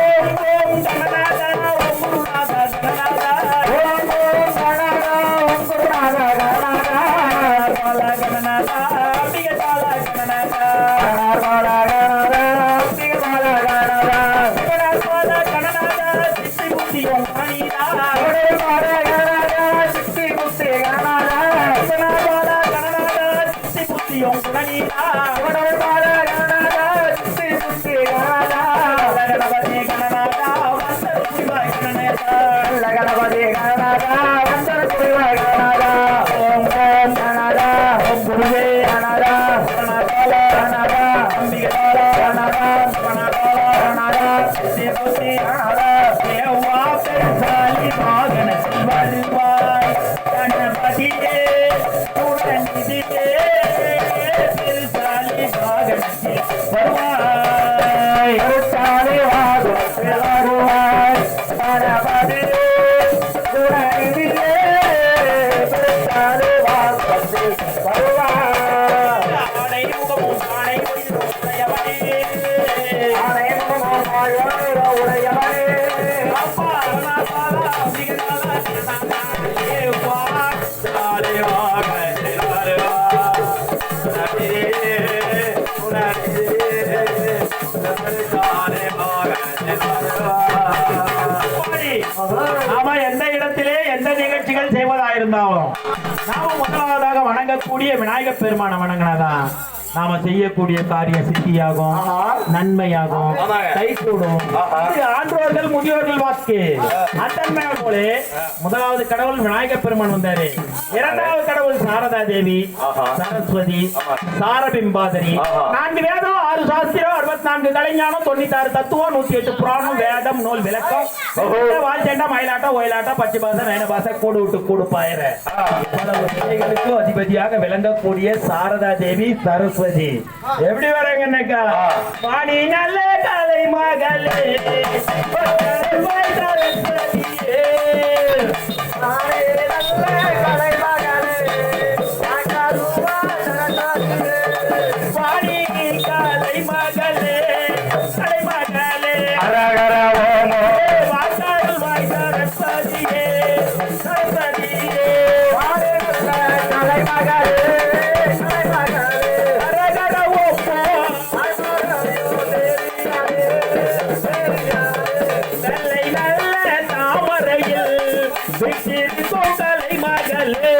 ஓம் ஓம் கணநாதா ஓம் குருநாதா கணநாதா గణనాథ గణనాథ நாம எந்த இடத்திலே எந்த நிகழ்ச்சிகள் செய்வதாயிருந்தாலும் நாம முதலாவதாக வணங்கக்கூடிய விநாயகர் பெருமான வணங்கினாதான். நாம செய்யக்கூடிய காரிய சித்தியாகும். நன்மையாகும். கைகூடும் ஆன்றோர்கள் முதியோர்கள் வாக்கு அத்தன்மையாக போல முதலாவது கடவுள் விநாயகப் பெருமான் வந்தாரு இரண்டாவது கடவுள் சாரதா தேவி. சரஸ்வதி. சாரபிம்பாதரி. நான்கு வேதம் அறுபத்தி நான்கு கலைஞானம் தொண்ணூத்தாறு தத்துவம் நூத்தி எட்டு புராணம் வேதம் நூல் விளக்கம். வாழ்ச்சேண்டா மயிலாட்டம் ஒயிலாட்டம் பச்சை பாசை நயன பாசை கூடு விட்டு கூடு பாயிர இவ்வளவு அதிபதியாக விளங்கக்கூடிய சாரதா தேவி சரஸ்வதி. எப்படி வரங்கன்னாக்கா வாணி நல்ல கலை மகளே. நல்ல கலைமகளே நாகருவா சிறு தோட்டலை மகளே